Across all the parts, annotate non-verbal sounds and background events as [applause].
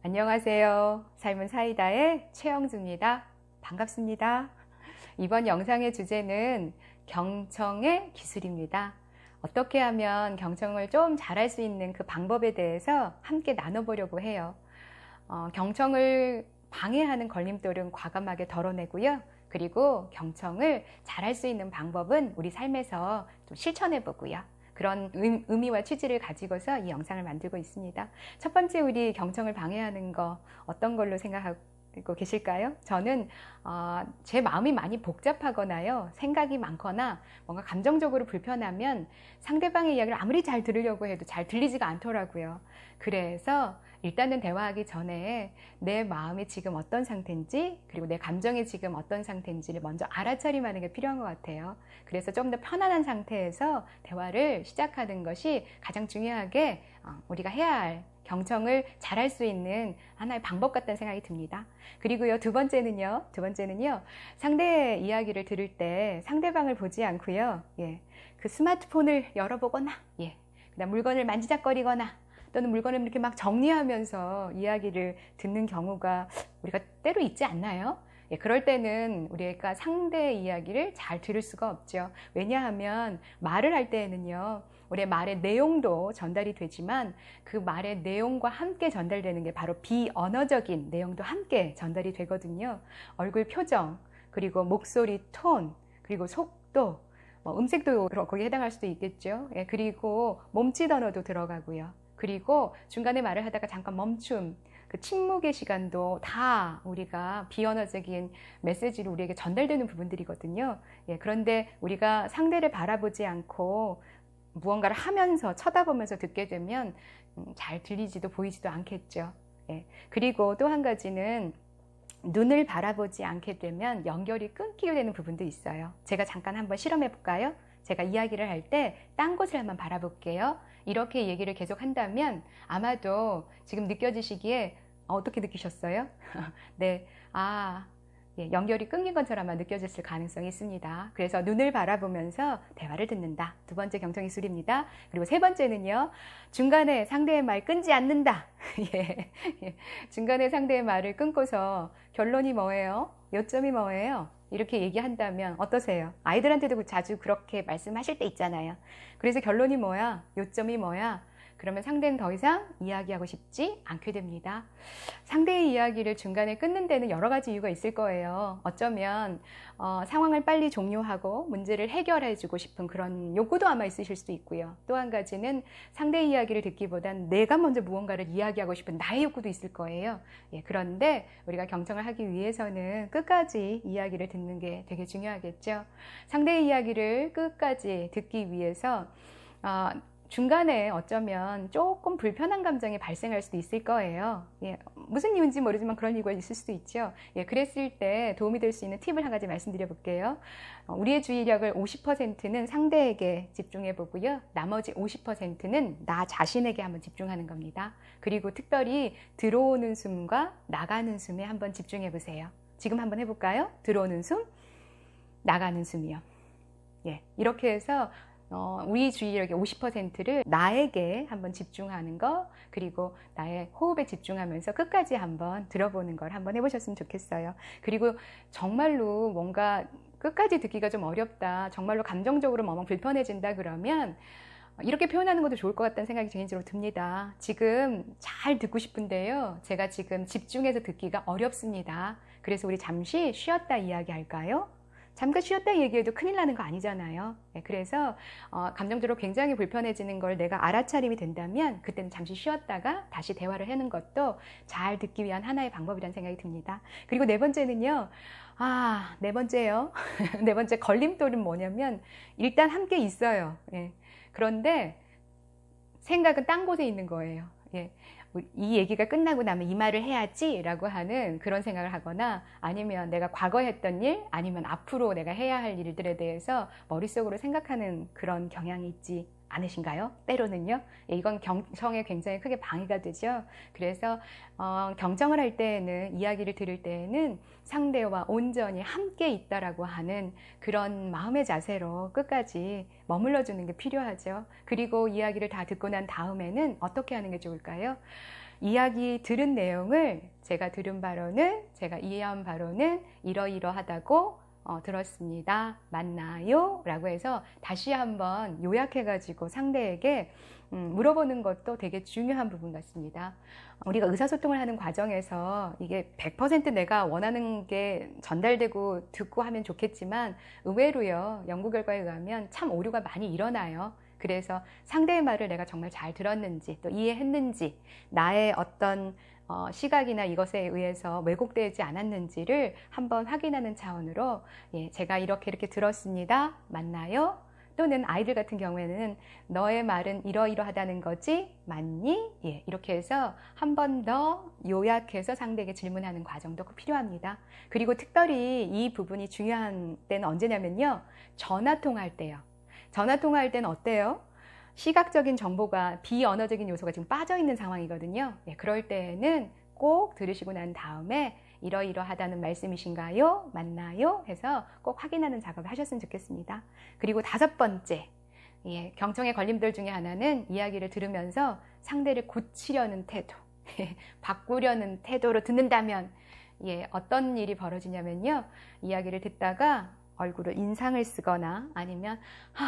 안녕하세요. 삶은 사이다의 최영주입니다. 반갑습니다. 이번 영상의 주제는 경청의 기술입니다. 어떻게 하면 경청을 좀 잘할 수 있는 그 방법에 대해서 함께 나눠보려고 해요. 어, 경청을 방해하는 걸림돌은 과감하게 덜어내고요. 그리고 경청을 잘할 수 있는 방법은 우리 삶에서 좀 실천해 보고요. 그런 의, 의미와 취지를 가지고서 이 영상을 만들고 있습니다. 첫 번째 우리 경청을 방해하는 거 어떤 걸로 생각하고 계실까요? 저는 어, 제 마음이 많이 복잡하거나요, 생각이 많거나 뭔가 감정적으로 불편하면 상대방의 이야기를 아무리 잘 들으려고 해도 잘 들리지가 않더라고요. 그래서 일단은 대화하기 전에 내 마음이 지금 어떤 상태인지 그리고 내 감정이 지금 어떤 상태인지를 먼저 알아차림하는 게 필요한 것 같아요. 그래서 좀 더 편안한 상태에서 대화를 시작하는 것이 가장 중요하게 어, 우리가 해야 할 경청을 잘할 수 있는 하나의 방법 같다는 생각이 듭니다. 그리고요, 두 번째는요, 두 번째는요, 상대의 이야기를 들을 때 상대방을 보지 않고요, 예, 그 스마트폰을 열어보거나, 예, 그다음 물건을 만지작거리거나, 또는 물건을 이렇게 막 정리하면서 이야기를 듣는 경우가 우리가 때로 있지 않나요? 예, 그럴 때는 우리가 상대의 이야기를 잘 들을 수가 없죠. 왜냐하면 말을 할 때에는요, 우리의 말의 내용도 전달이 되지만 그 말의 내용과 함께 전달되는 게 바로 비언어적인 내용도 함께 전달이 되거든요. 얼굴 표정, 그리고 목소리 톤, 그리고 속도, 뭐 음색도 거기에 해당할 수도 있겠죠. 예, 그리고 몸짓 언어도 들어가고요. 그리고 중간에 말을 하다가 잠깐 멈춤, 그 침묵의 시간도 다 우리가 비언어적인 메시지로 우리에게 전달되는 부분들이거든요. 예, 그런데 우리가 상대를 바라보지 않고 무언가를 하면서 쳐다보면서 듣게 되면 음, 잘 들리지도 보이지도 않겠죠. 예, 그리고 또 한 가지는 눈을 바라보지 않게 되면 연결이 끊기게 되는 부분도 있어요. 제가 잠깐 한번 실험해 볼까요? 제가 이야기를 할 때 딴 곳을 한번 바라볼게요. 이렇게 얘기를 계속 한다면 아마도 지금 느껴지시기에 어떻게 느끼셨어요? [laughs] 네, 아, 예, 연결이 끊긴 것처럼 아마 느껴졌을 가능성이 있습니다. 그래서 눈을 바라보면서 대화를 듣는다. 두 번째 경청 기술입니다. 그리고 세 번째는요, 중간에 상대의 말 끊지 않는다. [laughs] 예, 예, 중간에 상대의 말을 끊고서 결론이 뭐예요? 요점이 뭐예요? 이렇게 얘기한다면 어떠세요? 아이들한테도 자주 그렇게 말씀하실 때 있잖아요. 그래서 결론이 뭐야? 요점이 뭐야? 그러면 상대는 더 이상 이야기하고 싶지 않게 됩니다. 상대의 이야기를 중간에 끊는 데는 여러 가지 이유가 있을 거예요. 어쩌면 어, 상황을 빨리 종료하고 문제를 해결해주고 싶은 그런 욕구도 아마 있으실 수도 있고요. 또 한 가지는 상대의 이야기를 듣기보단 내가 먼저 무언가를 이야기하고 싶은 나의 욕구도 있을 거예요. 예, 그런데 우리가 경청을 하기 위해서는 끝까지 이야기를 듣는 게 되게 중요하겠죠. 상대의 이야기를 끝까지 듣기 위해서 어, 중간에 어쩌면 조금 불편한 감정이 발생할 수도 있을 거예요. 예, 무슨 이유인지 모르지만 그런 이유가 있을 수도 있죠. 예, 그랬을 때 도움이 될 수 있는 팁을 한 가지 말씀드려 볼게요. 어, 우리의 주의력을 50%는 상대에게 집중해 보고요. 나머지 50%는 나 자신에게 한번 집중하는 겁니다. 그리고 특별히 들어오는 숨과 나가는 숨에 한번 집중해 보세요. 지금 한번 해볼까요? 들어오는 숨, 나가는 숨이요. 예, 이렇게 해서 어, 우리 주의력의 50%를 나에게 한번 집중하는 거, 그리고 나의 호흡에 집중하면서 끝까지 한번 들어보는 걸 한번 해보셨으면 좋겠어요. 그리고 정말로 뭔가 끝까지 듣기가 좀 어렵다, 정말로 감정적으로 멍멍 불편해진다 그러면 이렇게 표현하는 것도 좋을 것 같다는 생각이 개인적으로 듭니다. 지금 잘 듣고 싶은데요. 제가 지금 집중해서 듣기가 어렵습니다. 그래서 우리 잠시 쉬었다 이야기할까요? 잠깐 쉬었다 얘기해도 큰일 나는 거 아니잖아요. 네, 그래서 어, 감정적으로 굉장히 불편해지는 걸 내가 알아차림이 된다면 그때는 잠시 쉬었다가 다시 대화를 하는 것도 잘 듣기 위한 하나의 방법이라는 생각이 듭니다. 그리고 네 번째는요. 아, 네 번째요. [laughs] 네 번째 걸림돌은 뭐냐면 일단 함께 있어요. 예. 그런데 생각은 딴 곳에 있는 거예요. 예. 이 얘기가 끝나고 나면 이 말을 해야지 라고 하는 그런 생각을 하거나 아니면 내가 과거 했던 일 아니면 앞으로 내가 해야 할 일들에 대해서 머릿속으로 생각하는 그런 경향이 있지 않으신가요? 때로는요. 예, 이건 경청에 굉장히 크게 방해가 되죠. 그래서 어, 경청을 할 때에는 이야기를 들을 때에는 상대와 온전히 함께 있다라고 하는 그런 마음의 자세로 끝까지 머물러 주는 게 필요하죠. 그리고 이야기를 다 듣고 난 다음에는 어떻게 하는 게 좋을까요? 이야기 들은 내용을 제가 들은 바로는 제가 이해한 바로는 이러이러하다고 어, 들었습니다. 맞나요? 라고 해서 다시 한번 요약해가지고 상대에게 음, 물어보는 것도 되게 중요한 부분 같습니다. 우리가 의사소통을 하는 과정에서 이게 100% 내가 원하는 게 전달되고 듣고 하면 좋겠지만 의외로요, 연구 결과에 의하면 참 오류가 많이 일어나요. 그래서 상대의 말을 내가 정말 잘 들었는지 또 이해했는지 나의 어떤 어, 시각이나 이것에 의해서 왜곡되지 않았는지를 한번 확인하는 차원으로 예, 제가 이렇게 이렇게 들었습니다. 맞나요? 또는 아이들 같은 경우에는 너의 말은 이러이러하다는 거지 맞니? 예, 이렇게 해서 한 번 더 요약해서 상대에게 질문하는 과정도 필요합니다. 그리고 특별히 이 부분이 중요한 때는 언제냐면요. 전화 통화할 때요. 전화 통화할 때는 어때요? 시각적인 정보가 비언어적인 요소가 지금 빠져 있는 상황이거든요. 예, 그럴 때는 꼭 들으시고 난 다음에 이러이러하다는 말씀이신가요? 맞나요? 해서 꼭 확인하는 작업을 하셨으면 좋겠습니다. 그리고 다섯 번째, 예, 경청의 걸림돌 중에 하나는 이야기를 들으면서 상대를 고치려는 태도, 예, 바꾸려는 태도로 듣는다면 예, 어떤 일이 벌어지냐면요. 이야기를 듣다가 얼굴을 인상을 쓰거나 아니면 하,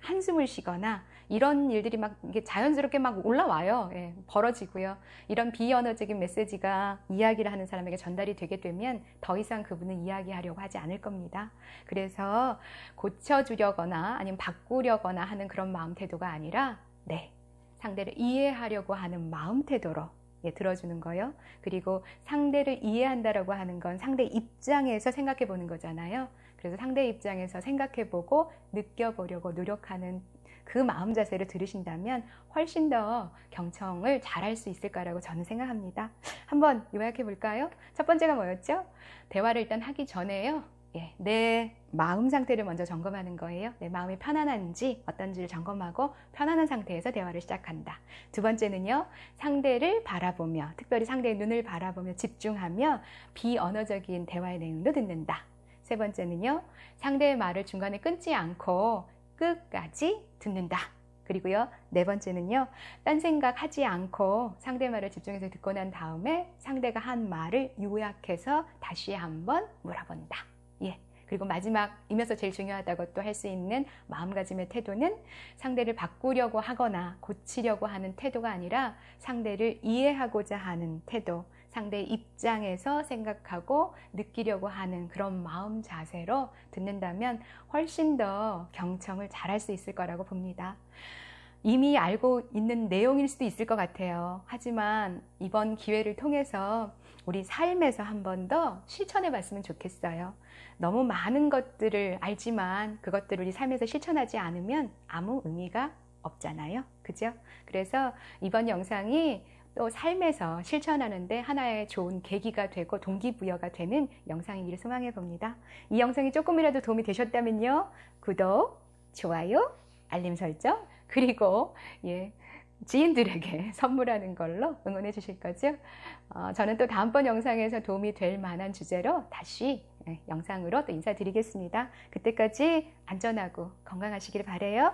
한숨을 쉬거나 이런 일들이 막 자연스럽게 막 올라와요. 예, 벌어지고요. 이런 비언어적인 메시지가 이야기를 하는 사람에게 전달이 되게 되면 더 이상 그분은 이야기하려고 하지 않을 겁니다. 그래서 고쳐주려거나 아니면 바꾸려거나 하는 그런 마음 태도가 아니라 네 상대를 이해하려고 하는 마음 태도로 예, 들어주는 거요. 그리고 상대를 이해한다라고 하는 건 상대 입장에서 생각해 보는 거잖아요. 그래서 상대 입장에서 생각해 보고 느껴보려고 노력하는 그 마음 자세를 들으신다면 훨씬 더 경청을 잘할 수 있을 거라고 저는 생각합니다. 한번 요약해 볼까요? 첫 번째가 뭐였죠? 대화를 일단 하기 전에요. 예, 내 마음 상태를 먼저 점검하는 거예요. 내 마음이 편안한지 어떤지를 점검하고 편안한 상태에서 대화를 시작한다. 두 번째는요, 상대를 바라보며, 특별히 상대의 눈을 바라보며 집중하며 비언어적인 대화의 내용도 듣는다. 세 번째는요, 상대의 말을 중간에 끊지 않고 끝까지 듣는다. 그리고요, 네 번째는요, 딴 생각 하지 않고 상대 말을 집중해서 듣고 난 다음에 상대가 한 말을 요약해서 다시 한번 물어본다. 예. 그리고 마지막이면서 제일 중요하다고 또 할 수 있는 마음가짐의 태도는 상대를 바꾸려고 하거나 고치려고 하는 태도가 아니라 상대를 이해하고자 하는 태도, 상대의 입장에서 생각하고 느끼려고 하는 그런 마음 자세로 듣는다면 훨씬 더 경청을 잘할 수 있을 거라고 봅니다. 이미 알고 있는 내용일 수도 있을 것 같아요. 하지만 이번 기회를 통해서 우리 삶에서 한 번 더 실천해 봤으면 좋겠어요. 너무 많은 것들을 알지만 그것들을 우리 삶에서 실천하지 않으면 아무 의미가 없잖아요. 그죠? 그래서 이번 영상이 또 삶에서 실천하는데 하나의 좋은 계기가 되고 동기부여가 되는 영상이기를 소망해 봅니다. 이 영상이 조금이라도 도움이 되셨다면요. 구독, 좋아요, 알림 설정, 그리고 예, 지인들에게 [laughs] 선물하는 걸로 응원해 주실 거죠? 어, 저는 또 다음번 영상에서 도움이 될 만한 주제로 다시 예, 영상으로 또 인사드리겠습니다. 그때까지 안전하고 건강하시길 바래요.